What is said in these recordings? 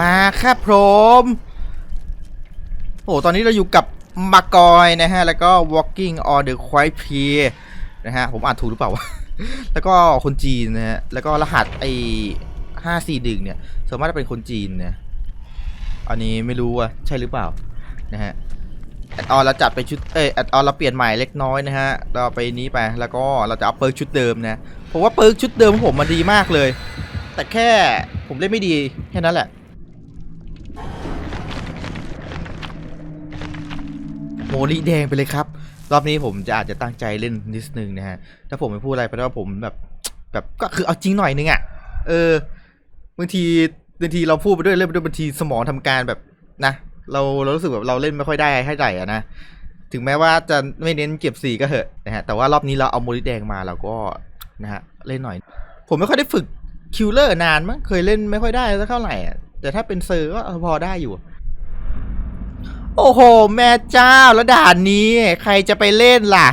มาครับผมโอ้ตอนนี้เราอยู่กับมากอยนะฮะ แล้วก็ walking on the quiet pier นะฮะ ผมอ่านถูกหรือเปล่าวะแล้วก็คนจีนนะฮะ แล้วก็รหัสไอ้ห้าสี่ดึงเนี่ยสามารถเป็นคนจีนนะอันนี้ไม่รู้ว่าใช่หรือเปล่านะฮะแอดออนเราจัดไปชุดเอยแอดออนเราเปลี่ยนใหม่เล็กน้อยนะฮะ เราไปนี้ไปแล้วก็เราจะเอาเปิร์กชุดเดิมนะผมว่าเปิร์กชุดเดิมของผมมันดีมากเลย แต่แค่ผมเล่นไม่ดีแค่นั้นแหละ โมลิแดงไปเลยครับ รอบนี้ผมจะอาจจะตั้งใจเล่นนิดนึงนะฮะ ถ้าผมไม่พูดอะไรไปแล้วาผมแบบ แบบก็คือเอาจริงหน่อยนึงอะ่ะ เออบางทีบางทีเราพูดไปด้วยเล่นไปด้วยบางทีสมองทำการแบบนะ เราเรารู้สึกแบบเราเล่นไม่ค่อยได้ให้ไหร่อะนะถึงแม้ว่าจะไม่เน้นเก็บสีก็เหอะนะฮะแต่ว่ารอบนี้เราเอาโมลิแดงมาเราก็นะฮะเล่นหน่อย ผมไม่ค่อยได้ฝึกคิวเลอร์นานมั้งเคยเล่นไม่ค่อยได้สักเท่าไหร่แต่ถ้าเป็นเซอร์ก็พอได้อยู่ โอ้โห แม่เจ้าแล้วด่านนี้ ใครจะไปเล่นล่ะ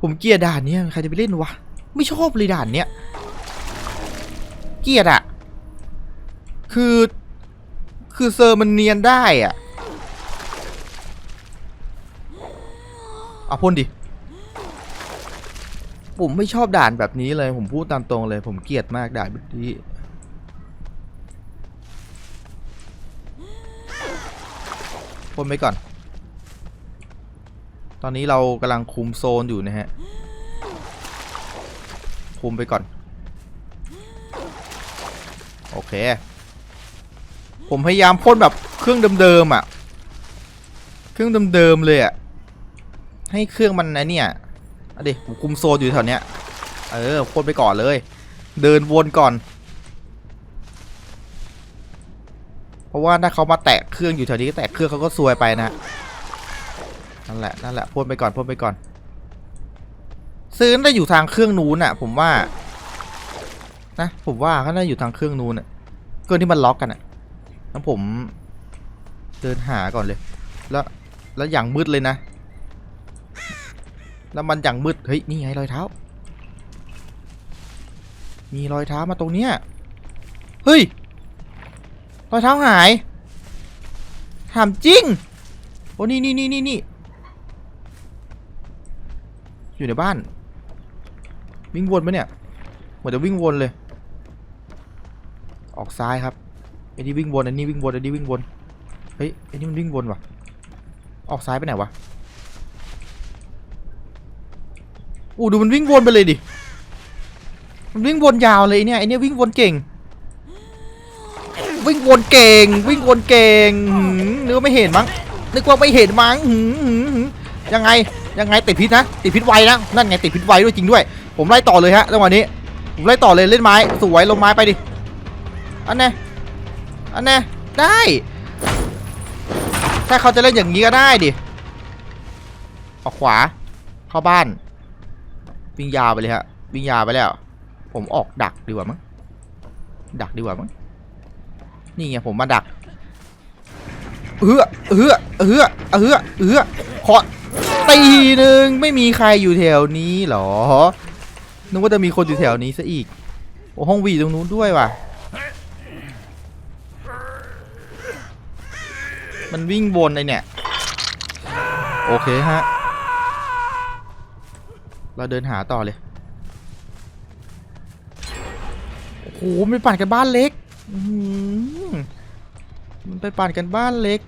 ผมเกลียดด่านเนี้ยใครจะไปเล่นวะ ไม่ชอบเลยด่านเนี้ยเกลียดอะคือ คือเซอร์มันเนียนได้อะเอาพ่นดิ ผมไม่ชอบด่านแบบนี้เลย ผมพูดตามตรงเลย ผมเกลียดมากด่านแบบนี้ พ่นไปก่อน ตอนนี้เรากำลังคุมโซนอยู่นะฮะ คุมไปก่อน โอเค ผมพยายามพ่นแบบเครื่องเดิมๆอะ เครื่องเดิมๆเลยอะ ให้เครื่องมันนะเนี่ยอาดิผมคุมโซนอยู่แถวเนี้ย เออพ่นไปก่อนเลย เดินวนก่อน เพราะว่าถ้าเขามาแตะเครื่องอยู่แถวนี้แตะเครื่องเขาก็ซวยไปนะนั่นแหละนั่นแหละพ่นไปก่อนพ่นไปก่อน ซื้อน่าอยู่ทางเครื่องนู้นน่ะ ผมว่า นะ ผมว่าเขาน่าอยู่ทางเครื่องนู้นน่ะเครื่องที่มันล็อกกันน่ะแล้วผมเดินหาก่อนเลย แล้วแล้วอย่างมืดเลยนะ แล้วมันอย่างมืด เฮ้ย นี่ไงรอยเท้า มีรอยเท้ามาตรงเนี้ย เฮ้ย รอยเท้าหาย ถามจริง โอ้นี่นี่นี่นี่นี่อยู่ในบ้าน วิ่งวนปะเนี่ยเหมือนจะวิ่งวนเลย ออกซ้ายครับไอ้นี่วิ่งวนไอ้นี่วิ่งวนไอ้นี่วิ่งวน เฮ้ยไอ้นี่มันวิ่งวนว่ะ ออกซ้ายไปไหนวะอู้ดูมันวิ่งวนไปเลยดิ มันวิ่งวนยาวเลยเนี่ยไอ้นี่วิ่งวนเก่ง วิ่งวนเก่ง วิ่งวนเก่งนึกว่าไม่เห็นมั้งนึกว่าไม่เห็นมั้งยังไงยังไงติดพิษนะติดพิษไวนะนั่นไงติดพิษไวด้วยจริงด้วย ผมไล่ต่อเลยฮะจังหวะนี้ ผมไล่ต่อเลยเล่นไม้สวยลงไม้ไปดิอันแน่อันแน่ได้ ถ้าเขาจะเล่นอย่างนี้ก็ได้ดิออกขวาเข้าบ้านวิ่งยาวไปเลยฮะวิ่งยาวไปแล้ว ผมออกดักดีกว่ามั้งดักดีกว่ามั้ง นี่ไงผมมาดักเอื้อเอื้อเอื้อเอื้อเอื้อขอตีหนึ่งไม่มีใครอยู่แถวนี้หรอนึกว่าจะมีคนอยู่แถวนี้ซะอีกโอ้ห้องวีตรงนู้นด้วยว่ะ มันวิ่งวนไอเนี่ย โอเคฮะ เราเดินหาต่อเลย โอ้โหไม่ปั่นกันบ้านเล็ก อื้อหือมันไปปั่นกันบ้านเล็ก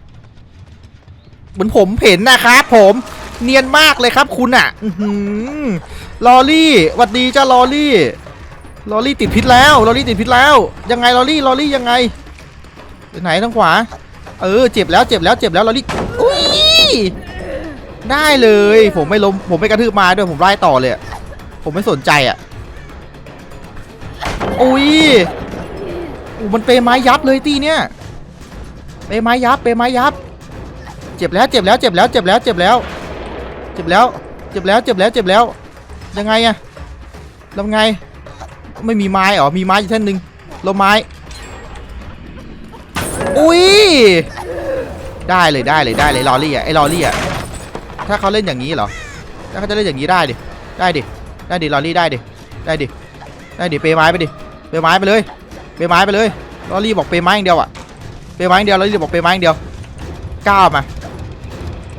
เหมือนผมเห็นนะครับผมเนียนมากเลยครับคุณอะ อื้อหือลอรี่หวัดดีจ้าลอรี่ ลอรี่ติดพิษแล้ว ลอรี่ติดพิษแล้ว ยังไงลอรี่ ลอรี่ยังไงไปไหนทางขวา เออ เจ็บแล้ว เจ็บแล้ว เจ็บแล้ว ลอรี่ อุ้ย ได้เลย ผมไม่ล้ม ผมไม่กระทืบไมาด้วย ผมไล่ต่อเลยอะผมไม่สนใจอะ อุ้ย อู้มันเปไม้ยับเลยตีเนี่ยเปไม้ยับเปไม้ยับ เจ็บแล้วเจ็บแล้วเจ็บแล้วเจ็บแล้วเจ็บแล้ว เจ็บแล้วเจ็บแล้วเจ็บแล้วเจ็บแล้ว ยังไงอะทำไง ไม่มีไม้หรอมีไม้อยู่แท่นหนึ่งลมไม้ อุ้ยได้เลยได้เลยได้เลยลอรี่อะไอ้ลอรี่อะถ้าเขาเล่นอย่างนี้เหรอถ้าเขาจะเล่นอย่างนี้ได้ดิได้ดิได้ดิลอรี่ได้ดิได้ดิได้ดิเปไม้ไปดิเปไม้ไปเลย เปไม้ไปเลยลอรี่บอกเปไม้อย่างเดียวอะเปไม้อย่างเดียวลอรี่บอกเปไม้อย่างเดียวก้าวมา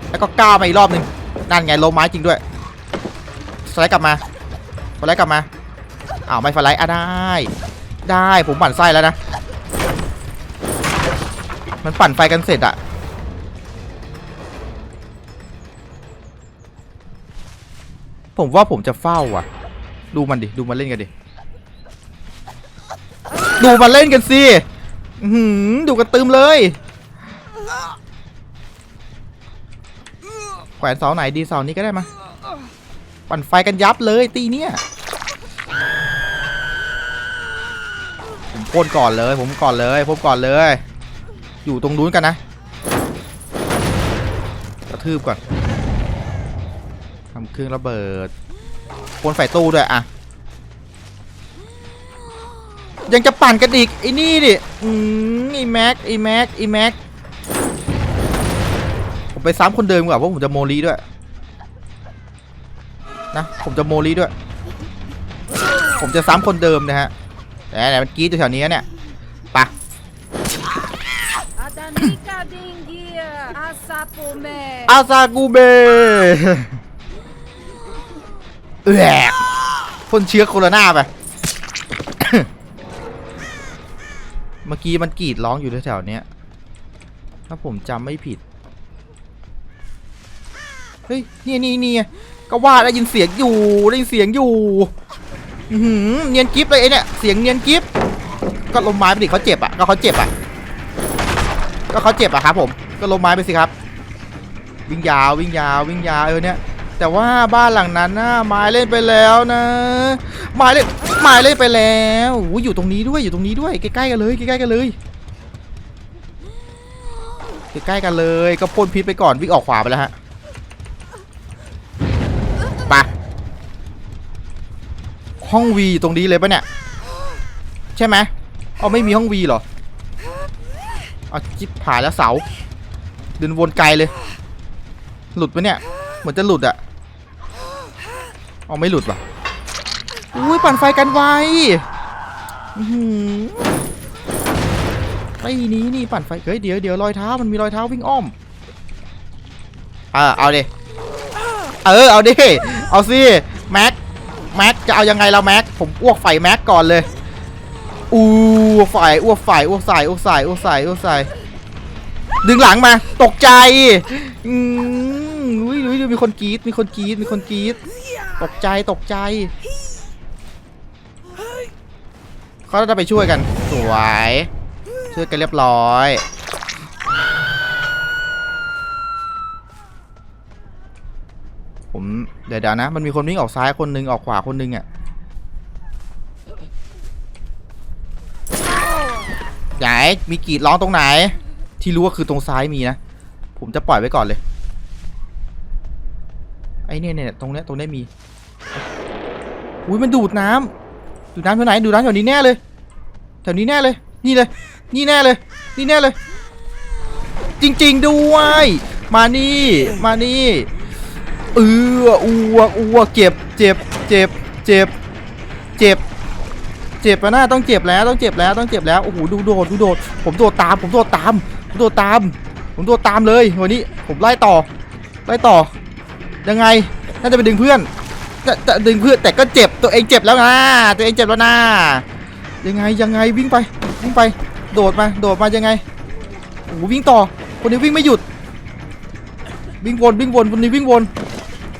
แล้วก็ก้าวมาอีกรอบหนึ่งนั่นไงลงไม้จริงด้วยสไลด์กลับมาสไลด์กลับมาอ้าวไม่สไลด์อะได้ ได้ผมปั่นไส้แล้วนะ มันปั่นไฟกันเสร็จอะผมว่าผมจะเฝ้าอะ ดูมันดิ ดูมันเล่นกันดิ ดูมันเล่นกันสิหือดูกันตึมเลยแขวนเสาไหนดีเสานี้ก็ได้มา ปั่นไฟกันยับเลยตีเนี้ยผมพ่นก่อนเลย ผมก่อนเลยผมก่อนเลย อยู่ตรงนู้นกันนะกระทืบก่อนทำเครื่องระเบิดพ่นไฟตู้ด้วยอะ ยังจะปั่นกันอีกไอ้นี่ดิอืมไอ้แม็กไอ้แม็กไอ้แม็กผมไปซ้ำคนเดิมดีกว่าเพราะผมจะโมลีด้วยนะผมจะโมลีด้วย ผมจะซ้ำคนเดิมนะฮะแต่ไหนมันกรีดอยู่แถวนี้นะเนี่ยไปะ Adanika dingia, asapume. อาซากูเบเอือกพ่นเชื้อโคโรนาไป เมื่อกี้มันกรีดร้องอยู่แถวๆเนี้ย ถ้าผมจำไม่ผิด เฮ้ย นี่นี่นี่ก็ว่าได้ยินเสียงอยู่ ได้ยินเสียงอยู่หือเนียนกิฟเลยไอเนี่ย เสียงเนียนกิฟก็ลมไม้ไปดิเขาเจ็บอะ ก็เขาเจ็บอะ ก็เขาเจ็บอะครับผม ก็ลมไม้ไปสิครับ วิ่งยาววิ่งยาววิ่งยาวเออเนี่ย แต่ว่าบ้านหลังนั้นนะไม้เล่นไปแล้วนะไม้เล่นไม้เล่นไปแล้วอู้อยู่ตรงนี้ด้วยอยู่ตรงนี้ด้วยใกล้ๆกันเลยใกล้ๆกันเลยใกล้ๆกันเลยก็พ่นพิษไปก่อนวิ่งออกขวาไปแล้วฮะไปห้องวีอยู่ตรงนี้เลยปะเนี่ยใช่ไหมเอาไม่มีห้องวีเหรอเอาจิบผ่าแล้วเสาเดินวนไกลเลย หลุดปะเนี่ย เหมือนจะหลุดอะ เอาไม่หลุดว่ะอุ้ยปั่นไฟกันไวไอ้นี้นี่ปั่นไฟ เฮ้ยเดี๋ยวเดี๋ยวรอยเท้ามันมีรอยเท้าวิ่งอ้อมอ่าเอาดิ เออเอาดิ เอาสิแม็ก แม็กจะเอายังไงเราแม็ก ผมอ้วกไฟแม็กก่อนเลย อู้ไฟอ้วกไฟอ้วกใส่อ้วกใส่อ้วกใส่อ้วกใส่ดึงหลังมา ตกใจ อืม มีคนกรีดมีคนกรีดมีคนกรีดตกใจตกใจเขาจะไปช่วยกัน สวยช่วยกันเรียบร้อยผมเดี๋ยวนะ มันมีคนวิ่งออกซ้ายคนหนึงออกขวาคนหนึงอะไหนมีกรีดร้องตรงไหน ที่รู้ว่าคือตรงซ้ายมีนะ ผมจะปล่อยไว้ก่อนเลย เนี่ยเนี่ยตรงเนี้ยตรงเนี้ยมี อุ้ยมันดูดน้ำดูดน้ำแถวไหนดูดน้ำแถวนี้แน่เลย แถวนี้แน่เลย นี่เลย นี่แน่เลย นี่แน่เลย จริง ๆด้วย มานี่ มานี่ เอออ้วกอ้วกเจ็บ เจ็บ เจ็บ เจ็บ เจ็บ เจ็บอะนะต้องเจ็บแล้ว ต้องเจ็บแล้ว ต้องเจ็บแล้ว โอ้โห ดูโดด ดูโดด ผมโดดตาม ผมโดดตาม ผมโดดตาม ผมโดดตามเลย วันนี้ ผมไล่ต่อ ไล่ต่อ ยังไง น่าจะไปดึงเพื่อนจะจะดึงเพื่อนแต่ก็เจ็บตัวเองเจ็บแล้วนะตัวเองเจ็บแล้วนะยังไงยังไงวิ่งไปวิ่งไป โดดมาโดดมายังไงโอ้วิ่งต่อคนนี้วิ่งไม่หยุด วิ่งวนวิ่งวนคนนี้วิ่งวน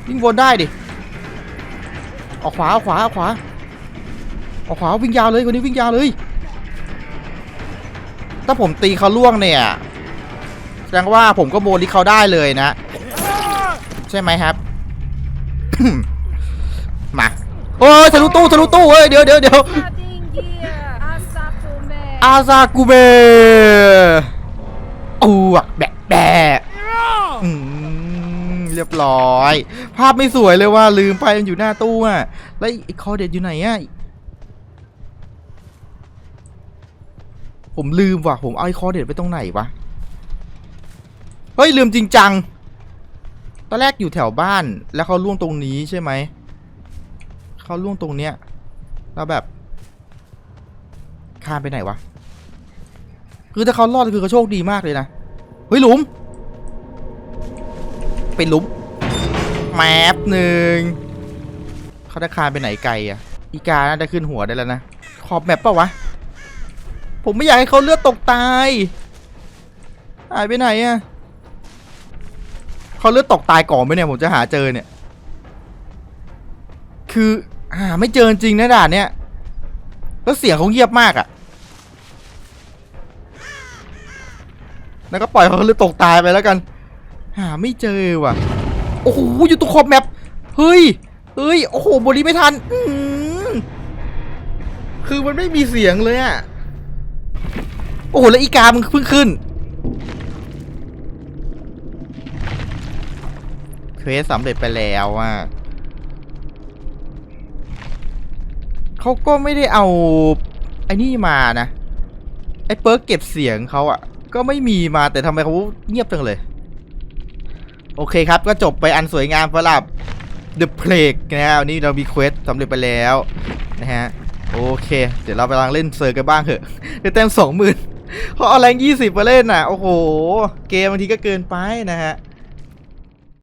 วิ่งวนได้ดิออกขวาออกขวาออกขวาออกขวาวิ่งยาวเลยคนนี้วิ่งยาวเลย ถ้าผมตีเขาล่วงเนี่ยแสดงว่าผมก็โมลิเขาได้เลยนะ ใช่ไหมครับ มาโอ้ยทะลุตู้ทะลุตู้เฮ้ยเดี๋ยวเดี๋ยวเดี๋ยว Dingia, asapume. อาซากูเบอ้วกแบะแบะอืมเรียบร้อย ภาพไม่สวยเลยว่าลืมไปมันอยู่หน้าตู้อะแล้วไอ้คอเด็ดอยู่ไหนอะผมลืมว่ะ ผมเอาไอ้คอเด็ดไปตรงไหนวะ เฮ้ย ลืมจริงจัง ตอนแรกอยู่แถวบ้าน แล้วเขาล่วงตรงนี้ใช่ไหม เขาล่วงตรงเนี้ยแล้วแบบข้ามไปไหนวะ คือถ้าเขารอดคือเขาโชคดีมากเลยนะ เฮ้ยหลุม เป็นหลุม แมปหนึ่ง เขาจะคานไปไหนไกลอะ อีกาน่าจะขึ้นหัวได้แล้วนะ ขอบแมปปะวะ ผมไม่อยากให้เขาเลือดตกตาย หายไปไหนอะ เขาเลือดตกตายก่อนไหมเนี่ยผมจะหาเจอเนี่ย คือหาไม่เจอจริงนะด่านเนี้ยแล้วเสียงเขาเงียบมากอะ่ะ แล้วก็ปล่อยเขาเลยตกตายไปแล้วกัน หาไม่เจอว่ะ โอ้โหอยู่ตรงขอบแมปเฮ้ยเฮ้ยโอ้โหบริไม่ทันอืคือมันไม่มีเสียงเลยอะโอ้โหแล้วอีกามันเพิ่งขึ้น ควสสำเร็จไปแล้วอะเขาก็ไม่ได้เอาไอ้นี่มานะ ไอ้เปิร์กเก็บเสียงเขาอะก็ไม่มีมาแต่ทำไมเขาเงียบจังเลย โอเคครับก็จบไปอันสวยงามสำหรับ The Plague นะฮะนนี้เรามีเควสสำเร็จไปแล้วนะฮะโอเค เดี๋ยวเราไปลองเล่นเซอร์กันบ้างเถอะได้แต้มสองหมื่นเขาะเอาแรงยี่สิบมาเล่นน่ะ โอ้โห เกมบางทีก็เกินไปนะฮะ